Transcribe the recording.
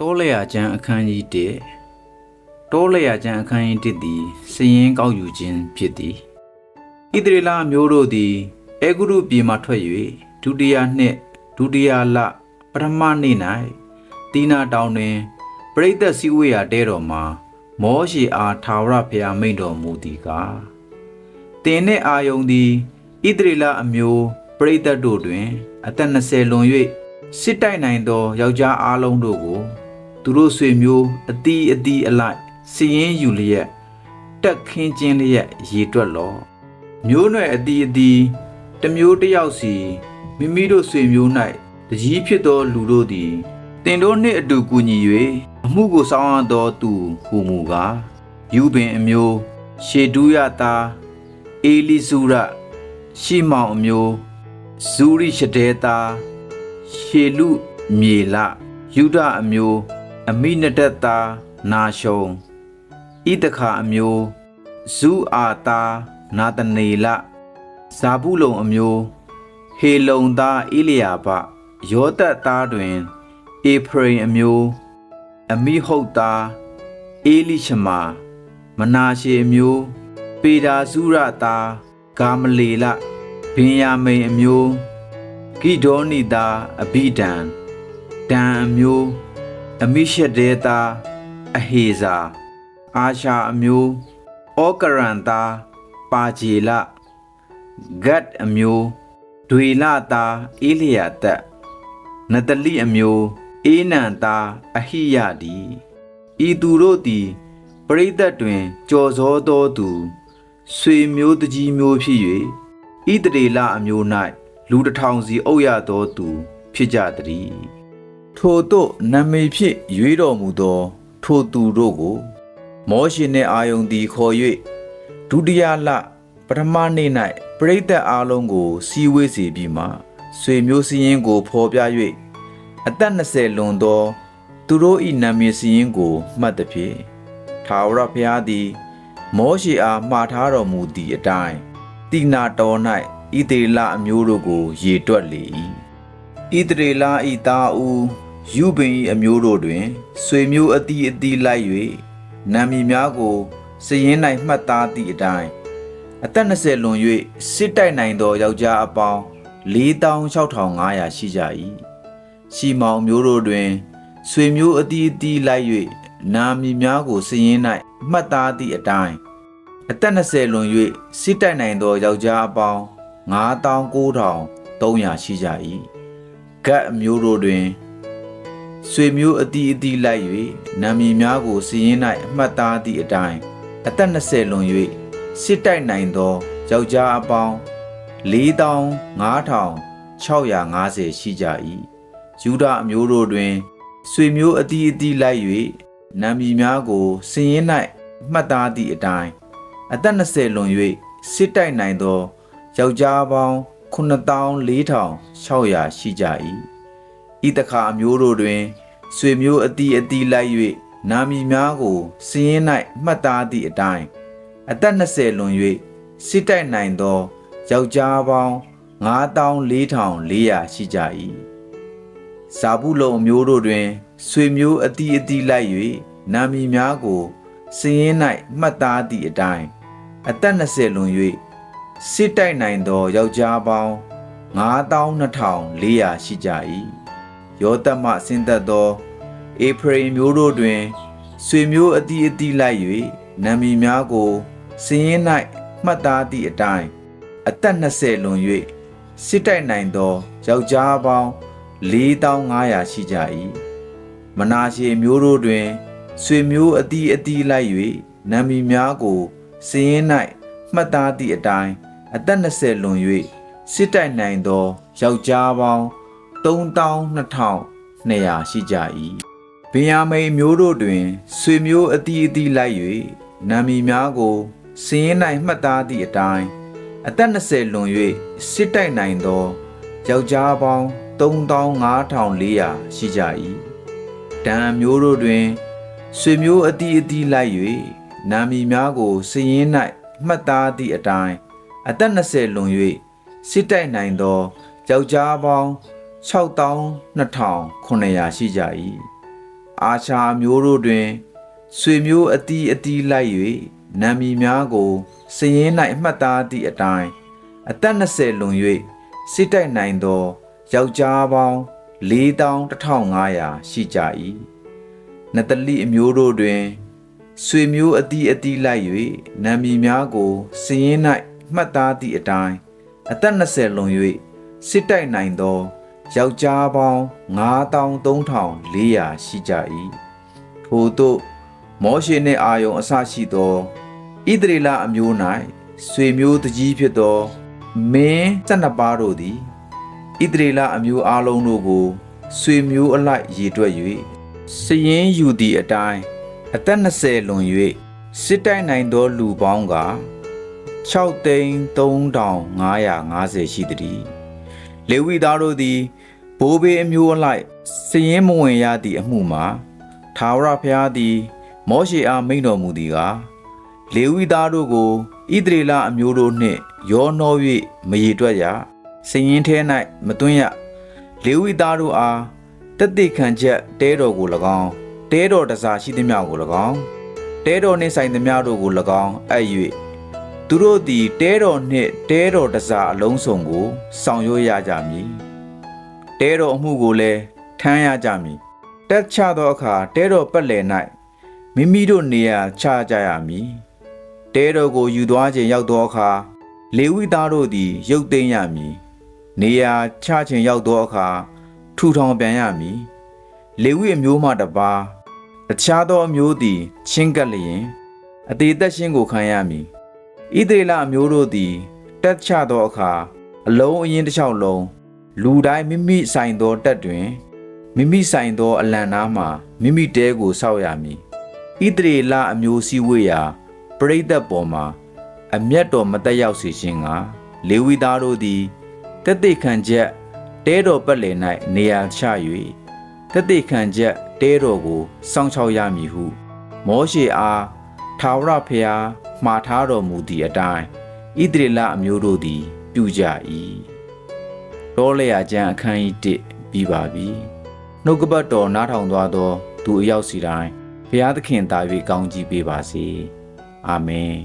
တောလျာကျမ်းအခန်းကြီး1တောလျာကျမ်းအခန်းကြီး1သည်စည်ရင်ကောက်ယူခြင်းဖြစ်သည်ဣသရေလအမျိုးတို့သည်အေဂုရုပြည်မှထွက်၍ဒုတိယနှစ်ဒုတိယလပထမနေ့၌တီနာတောင်တွင်ပရိသတ်စည်းဝေးရာတဲတော်မှာမောရှေအားထာဝရဘုရားမိန့်တော်မူသည်ကားတင်နှင့်အာယုန်သည်ဣသရေလအမျိုးပရိသတ်တို့တွင် အသက်20လွန်၍စစ်တိုက်နိုင်သောယောက်ျားအလုံးတို့ကို သူတို့ဆွေမျိုးအတီးအတီးအလိုက်စီရင်ယူလျက်တက်ခင်းကျင်းလျက်ရေတွက်လော့မျိုးနွယ်အတီးအတီးတစ်မျိုးတစ်ယောက်စီမိမိတို့ဆွေမျိုး၌တကြီးဖြစ်သောလူတို့သည်တင်တို့နှင့်အတူကူညီ၍အမှုကိုဆောင်ရသောသူဟူမူကားယူပင်အမျိုးရှေဒူးယသားအေလိဇူရရှိမောင်အမျိုးဇူရိရှဒဲသားရှေလူမြေလယုဒအမျိုး အမိနဒတ်သားနာရှုံဣတခါအမျိုးဇူအာသားနာတနေလဇာဘူးလုံအမျိုးဟေလုံသားဣလျာဘယောသတ်သားတွင်အေဖရိမ်အမျိုး အမိဟုတ်သားအေလိရှမာမနာရှေအမျိုး ပေဒါဇုရသားဂါမလေလဘင်ယာမိန်အမျိုးဂိဒေါနိသားအဘိဒံဒံအမျိုး အမိရှဒေတာအဟေဇာအာရှာအမျိုးဩကရန်တာပါဂျေလဂတ်အမျိုးဒွေလတာအေလျာတက်နတလိအမျိုးအေနန်တာအဟိယဒီဤသူတို့သည်ပရိသတ်တွင်ကြော်စောသောသူဆွေမျိုးတကြီးမျိုးဖြစ်၍ဣတရေလအမျိုး၌လူတစ်ထောင်စီအုပ်ရသောသူဖြစ်ကြသည် ထိုတို့နာမည်ဖြင့်ရွေးတော်မူသော ထိုသူတို့ကို မောရှေနှင့်အာယုန်သည်ခေါ်၍ဒုတိယလပထမနေ့၌ပရိသတ်အားလုံးကိုစီဝေးစေပြီးမှဆွေမျိုးစည်းရင်ကိုဖော်ပြ၍အသက်20လွန်သော သူတို့၏နာမည်စည်းရင်ကိုမှတ်သည်ဖြင့်ထာဝရဘုရားသည် မောရှေအားမှားထားတော်မူသည့်အတိုင်းတိနာတော်၌ဣသေလအမျိုးတို့ကို ရေတွက်လေ၏ဣသရေလဤသားဦး ယူပင်၏အမျိုးတို့တွင်ဆွေမျိုးအတီးအတီးလိုက်၍နာမည်များကိုစည်ရင်၌မှတ်သားသည့်အတိုင်းအသက်20လွန်၍စစ်တိုက်နိုင်သောယောက်ျားအပေါင်း46,500ရှိကြ၏ရှီမောင်မျိုးတို့တွင်ဆွေမျိုးအတီးအတီးလိုက်၍နာမည်များကိုစည်ရင်၌မှတ်သားသည့်အတိုင်းအသက်20လွန်၍စစ်တိုက်နိုင်သောယောက်ျားအပေါင်း99,300ရှိကြ၏ဂတ်အမျိုးတို့တွင် ဆွေမျိုးအတီးအတီးလိုက်၍နာမည်များကိုစီရင်၌အမှတ်သားသည့်အတိုင်းအသက်20လွန်၍စစ်တိုက်နိုင်သောယောက်ျားအပေါင်း45,650ရှိကြ၏ယူဒအမျိုးတို့တွင်ဆွေမျိုးအတီးအတီးလိုက်၍နာမည်များကိုစီရင်၌မှတ်သားသည့်အတိုင်းအသက်20လွန်၍စစ်တိုက်နိုင်သောယောက်ျားပေါင်း94,600ရှိကြ၏ ဤတခါအမျိုးတို့တွင်ဆွေမျိုးအတီးအတီးလိုက်၍နာမည်များကိုစည်ရင်၌မှတ်သားသည့်အတိုင်းအသက်20လွန်၍စစ်တိုက်နိုင်သောယောက်ျားပေါင်း94,400ရှိကြ၏ဇာဘူးလုံအမျိုးတို့တွင်ဆွေမျိုးအတီးအတီးလိုက်၍နာမည်များကိုစည်ရင်၌မှတ်သားသည့်အတိုင်းအသက်20လွန်၍စစ်တိုက်နိုင်သောယောက်ျားပေါင်း92,400ရှိကြ၏ ယောသမှဆင်းသက်သောအေဖရိမ်မျိုးတို့တွင်ဆွေမျိုးအတီးအတီးလိုက်၍နာမည်များကိုစည်ရင်၌မှတ်သားသည့်အတိုင်းအသက်20လွန်၍စစ်တိုက်နိုင်သော ယောက်ျားပေါင်း4500ရှိကြ၏မနာရှေမျိုးတို့တွင်ဆွေမျိုးအတီးအတီးလိုက်၍နာမည်များကိုစည်ရင်၌မှတ်သားသည့်အတိုင်းအသက်20လွန်၍စစ်တိုက်နိုင်သောယောက်ျားပေါင်း 3200ရှိကြ၏ဗင်ယာမိန်မျိုးတို့တွင်ဆွေမျိုးအတီးအတီးလိုက်၍နာမည်များကိုစည်ရင်၌မှတ်သားသည့်အတိုင်းအသက်20လွန်၍စစ်တိုက်နိုင်သောယောက်ျားပေါင်း35400ရှိကြ၏ဒံမျိုးတို့တွင်ဆွေမျိုးအတီးအတီးလိုက်၍နာမည်များကိုစည်ရင်၌မှတ်သားသည့်အတိုင်းအသက်20လွန်၍စစ်တိုက်နိုင်သောယောက်ျားပေါင်း 62,900ရှိကြ၏အာရှာအမျိုးတို့တွင်ဆွေမျိုးအတီးအတီးလိုက်၍နာမည်များကိုစည်ရင်၌မှတ်သားသည့်အတိုင်းအသက်20လွန်၍စစ်တိုက်နိုင်သောယောက်ျားပေါင်း41,500ရှိကြ၏နတလိအမျိုးတို့တွင်ဆွေမျိုးအတီးအတီးလိုက်၍နာမည်များကိုစည်ရင်၌မှတ်သားသည့်အတိုင်းအသက်20လွန်၍စစ်တိုက်နိုင်သော ယောက်ျားပေါင်း93,400ရှိကြ၏ထို့သို့မောရှေနှင့်အာယုန်အစရှိသောဣသရေလအမျိုး၌ဆွေမျိုးတကြီးဖြစ်သောမင်း12ပါးတို့သည်ဣသရေလအမျိုးအလုံးတို့ကိုဆွေမျိုးအလိုက်ရည်တွက်၍စည်ရင်ယူသည့်အတိုင်းအသက်20လွန်၍စစ်တိုက်နိုင်သောလူပေါင်းက6သိန်း3550ရှိသည် လေဝိသားတို့သည်ဘိုးဘေးအမျိုးအလိုက်စည်ရင်မဝင်ရသည့်အမှုမှာသာဝရဘုရားသည် မောရှေအားမိန့်တော်မူသည်ကားလေဝိသားတို့ကိုဣသရေလအမျိုးတို့နှင့် ရောနှော၍မရေတွက်ရစည်ရင်ထဲ၌မသွင်းရလေဝိသားတို့အားတက်တိခံချက်တဲတော်ကို၎င်းတဲတော်တစားရှိသည်များကို၎င်းတဲတော်နှင့်ဆိုင်သည်များတို့ကို၎င်းအပ်၍ သူတို့သည်တဲတော်နှင့်တဲတော်တစားအလုံးစုံကိုဆောင်ရွက်ရကြမည်တဲတော်အမှုကိုလည်းထမ်းရကြမည်တက်ချသောအခါတဲတော်ပတ်လည်၌မိမိတို့နေရာချကြရမည်တဲတော်ကိုယူသွားခြင်းရောက်သောအခါလေဝိသားတို့သည်ရုပ်သိမ်းရမည်နေရာချခြင်းရောက်သောအခါထူထောင်ပြန်ရမည်လေဝိအမျိုးမှတပါးတခြားသောအမျိုးသည်ချင်းကပ်လျင်အသေးသက်ရှင်ကိုခံရမည် ဣသေလအမျိုးတို့သည်တက်ချသောအခါအလုံးအရင်တစ်လျှောက်လုံးလူတိုင်းမိမိဆိုင်သောတက်တွင်မိမိဆိုင်သောအလံနားမှမိမိတဲကိုစောက်ရမည်ဣသရေလအမျိုးစည်းဝေးရာပရိသတ်ပေါ်မှာအမျက်တော်မတက်ရောက်စေခြင်းကလေဝိသားတို့သည်တက်သိခံချက်တဲတော်ပတ်လည်၌နေရာချ၍တက်သိခံချက်တဲတော်ကိုစောင့်ရှောက်ရမည်ဟု မောရှေအားထာဝရဘုရား မှားထားတော်မူသည့်အတိုင်းဣသရေလအမျိုးတို့သည် ပြုကြ၏တောလေယာကျမ်းအခန်းကြီး1ပြီးပါပြီနှုတ်ကပတ်တော်နားထောင်သွားသော သူအယောက်စီတိုင်းဘုရားသခင်သာ၍ကောင်းကြီးပေးပါစေအာမင်